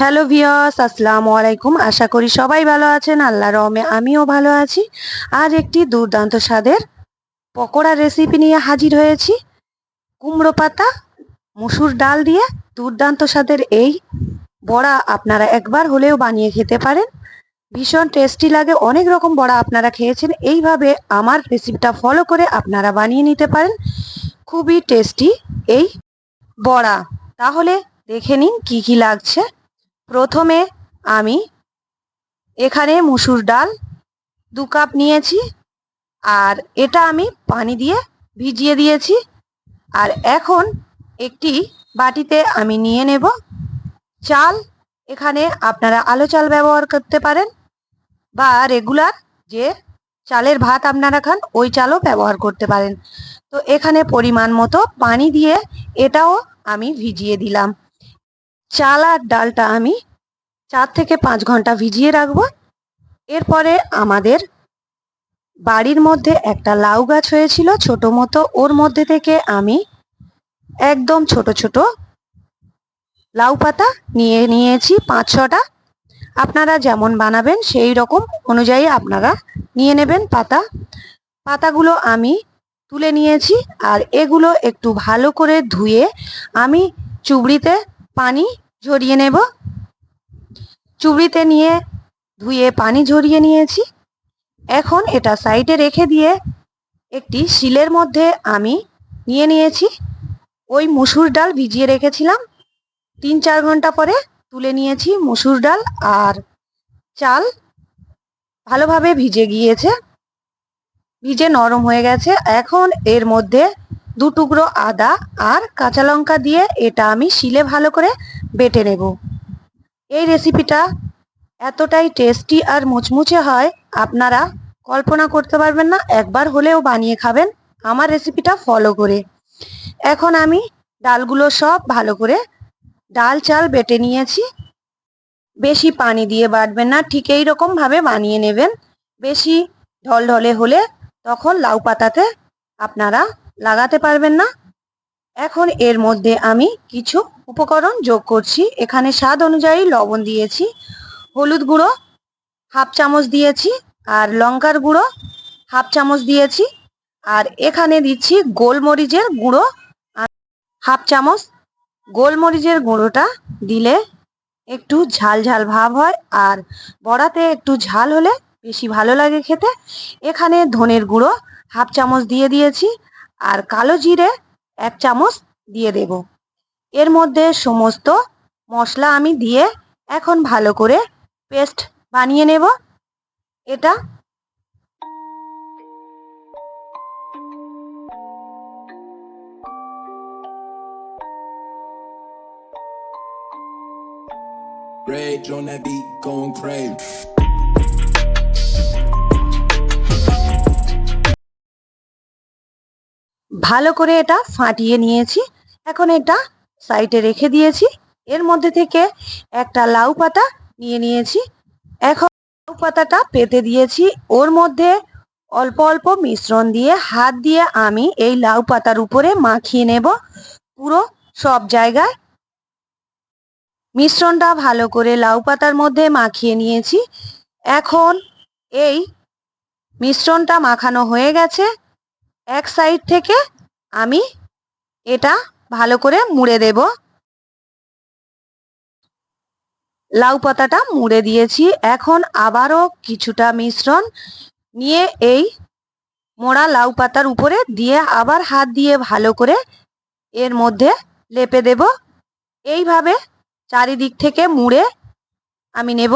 Hello ভিওস আসসালামু আলাইকুম। আশা করি সবাই ভালো আছেন আল্লাহ রহমে আমিও ভালো আছি। আজ একটি দুর্দান্ত স্বাদের পকোড়া রেসিপি নিয়ে হাজির হয়েছি। কুমড়ো পাতা, মুসুর ডাল দিয়ে দুর্দান্ত স্বাদের এই বড়া আপনারা একবার হলেও বানিয়ে খেতে পারেন। ভীষণ টেস্টি লাগে, অনেক রকম বড়া আপনারা খেয়েছেন। এইভাবে আমার রেসিপিটা ফলো করে আপনারা বানিয়ে নিতে পারেন। খুবই টেস্টি এই বড়া। তাহলে দেখে নিন কি কি লাগছে। প্রথমে আমি এখানে মুসুর ডাল দু কাপ নিয়েছি, আর এটা আমি পানি দিয়ে ভিজিয়ে দিয়েছি। আর এখন একটি বাটিতে আমি নিয়ে নেব চাল। এখানে আপনারা আলো চাল ব্যবহার করতে পারেন, বা রেগুলার যে চালের ভাত আপনারা খান, ওই চালও ব্যবহার করতে পারেন। তো এখানে পরিমাণ মতো পানি দিয়ে এটাও আমি ভিজিয়ে দিলাম। চাল আর ডালটা আমি চার থেকে পাঁচ ঘণ্টা ভিজিয়ে রাখব। এরপরে আমাদের বাড়ির মধ্যে একটা লাউ গাছ হয়েছিল ছোট মতো, ওর মধ্যে থেকে আমি একদম ছোট ছোট লাউ পাতা নিয়ে নিয়েছি পাঁচ ছটা। আপনারা যেমন বানাবেন সেই রকম অনুযায়ী আপনারা নিয়ে নেবেন পাতা। পাতাগুলো আমি তুলে নিয়েছি আর এগুলো একটু ভালো করে ধুয়ে আমি চুবড়িতে পানি ঝরিয়ে নেব। চুবড়িতে নিয়ে ধুয়ে পানি ঝরিয়ে নিয়েছি। এখন এটা সাইডে রেখে দিয়ে একটি শিলের মধ্যে আমি নিয়ে নিয়েছি। ওই মুসুর ডাল ভিজিয়ে রেখেছিলাম। তিন চার ঘণ্টা পরে তুলে নিয়েছি মুসুর ডাল আর চাল ভালোভাবে ভিজে গিয়েছে। ভিজে নরম হয়ে গেছে। এখন এর মধ্যে দু টুকরো আদা আর কাঁচা লঙ্কা দিয়ে এটা আমি শিলে ভালো করে বেটে নেব। এই রেসিপিটা এতটাই টেস্টি আর মুচমুচে হয়, আপনারা কল্পনা করতে পারবেন না, একবার হলেও বানিয়ে খাবেন। আমার রেসিপিটা ফলো করে। এখন আমি ডালগুলো সব ভালো করে ডাল চাল বেটে নিয়েছি। বেশি পানি দিয়ে বাটবেন না, ঠিক এই রকম ভাবে বানিয়ে নেবেন। বেশি ঢলঢলে হলে তখন লাউ পাতাতে আপনারা লাগাতে পারবেন না। এখন এর মধ্যে আমি কিছু উপকরণ যোগ করছি। এখানে স্বাদ অনুযায়ী লবণ দিয়েছি, হলুদ গুঁড়ো হাফ চামচ দিয়েছি, আর লঙ্কার গুঁড়ো হাফ চামচ দিয়েছি। আর এখানে দিচ্ছি গোলমরিচের গুঁড়ো হাফ চামচ গোলমরিচের গুঁড়োটা দিলে একটু ঝাল ঝাল ভাব হয়, আর বড়াতে একটু ঝাল হলে বেশি ভালো লাগে খেতে। এখানে ধনের গুঁড়ো হাফ চামচ দিয়ে দিয়েছি আর কালো জিরে এক চামচ দিয়ে দেব এর মধ্যে সমস্ত মশলা আমি দিয়ে এখন ভালো করে পেস্ট বানিয়ে নেব এটা Rage on that beat, going crazy. ভালো করে এটা ফাটিয়ে নিয়েছি। এখন এটা সাইডে রেখে দিয়েছি। এর মধ্যে থেকে একটা লাউ পাতা নিয়ে নিয়েছি। এখন লাউ পাতাটা পেতে দিয়েছি। ওর মধ্যে অল্প অল্প মিশ্রণ দিয়ে, হাত দিয়ে আমি এই লাউ পাতার উপরে মাখিয়ে নেব। পুরো সব জায়গায়। মিশ্রণটা ভালো করে লাউ পাতার মধ্যে মাখিয়ে নিয়েছি। এখন এই মিশ্রণটা মাখানো হয়ে গেছে। এক সাইড থেকে আমি এটা ভালো করে মুড়ে দেব। লাউ পাতাটা মুড়ে দিয়েছি। এখন আবারও কিছুটা মিশ্রণ নিয়ে এই মোড়া লাউ পাতার উপরে দিয়ে আবার হাত দিয়ে ভালো করে এর মধ্যে লেপে দেব। এইভাবে চারিদিক থেকে মুড়ে আমি নেব।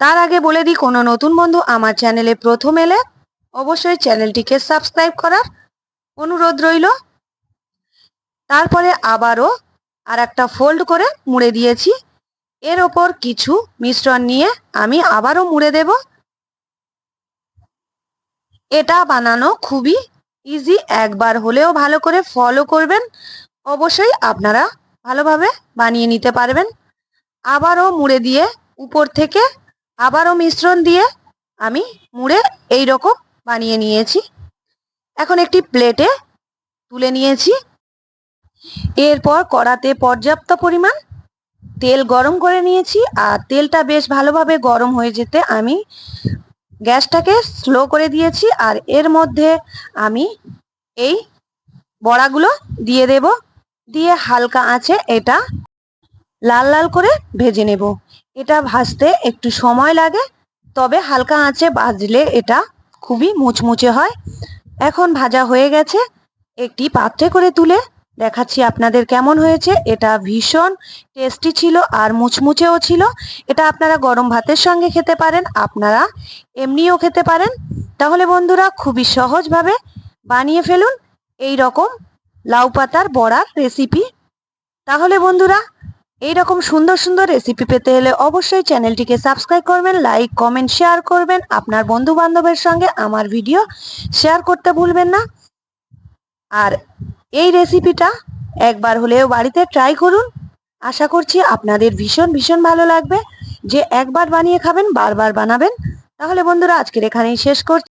তার আগে বলে দিই, কোনো নতুন বন্ধু আমার চ্যানেলে প্রথম এলে অবশ্যই চ্যানেলটিকে সাবস্ক্রাইব করার অনুরোধ রইল। তারপরে আবারও আর একটা ফোল্ড করে মুড়ে দিয়েছি। এর ওপর কিছু মিশ্রণ নিয়ে আমি আবারও মুড়ে দেব। এটা বানানো খুবই ইজি একবার হলেও ভালো করে ফলো করবেন। অবশ্যই আপনারা ভালোভাবে বানিয়ে নিতে পারবেন। আবারও মুড়ে দিয়ে উপর থেকে আবারও মিশ্রণ দিয়ে আমি মুড়ে এই রকম বানিয়ে নিয়েছি। এখন একটি প্লেটে তুলে নিয়েছি। এরপর কড়াতে পর্যাপ্ত পরিমাণ তেল গরম করে নিয়েছি আর তেলটা বেশ ভালোভাবে গরম হয়ে যেতে আমি গ্যাসটাকে স্লো করে দিয়েছি আর এর মধ্যে আমি এই বড়াগুলো দিয়ে দেব। দিয়ে হালকা আঁচে এটা লাল লাল করে ভেজে নেব। এটা ভাজতে একটু সময় লাগে, তবে হালকা আঁচে ভাজলে এটা খুবই মুচমুচে হয়। এখন ভাজা হয়ে গেছে। একটি পাত্রে করে তুলে দেখাচ্ছি আপনাদের কেমন হয়েছে। এটা ভীষণ টেস্টি ছিল আর মুচমুচেও ছিল। এটা আপনারা গরম ভাতের সঙ্গে খেতে পারেন, আপনারা এমনিও খেতে পারেন। তাহলে বন্ধুরা, খুবই সহজভাবে বানিয়ে ফেলুন। এই রকম লাউ পাতার বড়ার রেসিপি তাহলে বন্ধুরা এই রকম সুন্দর সুন্দর রেসিপি পেতে হলে অবশ্যই চ্যানেলটিকে সাবস্ক্রাইব করবেন লাইক কমেন্ট শেয়ার করবেন। আপনার বন্ধু বান্ধবের সঙ্গে আমার ভিডিও শেয়ার করতে ভুলবেন না। আর এই রেসিপিটা একবার হলেও বাড়িতে ট্রাই করুন। আশা করছি আপনাদের ভীষণ ভীষণ ভালো লাগবে। যে একবার বানিয়ে খাবেন, বারবার বানাবেন। তাহলে বন্ধুরা, আজকের এখানেই শেষ করছি।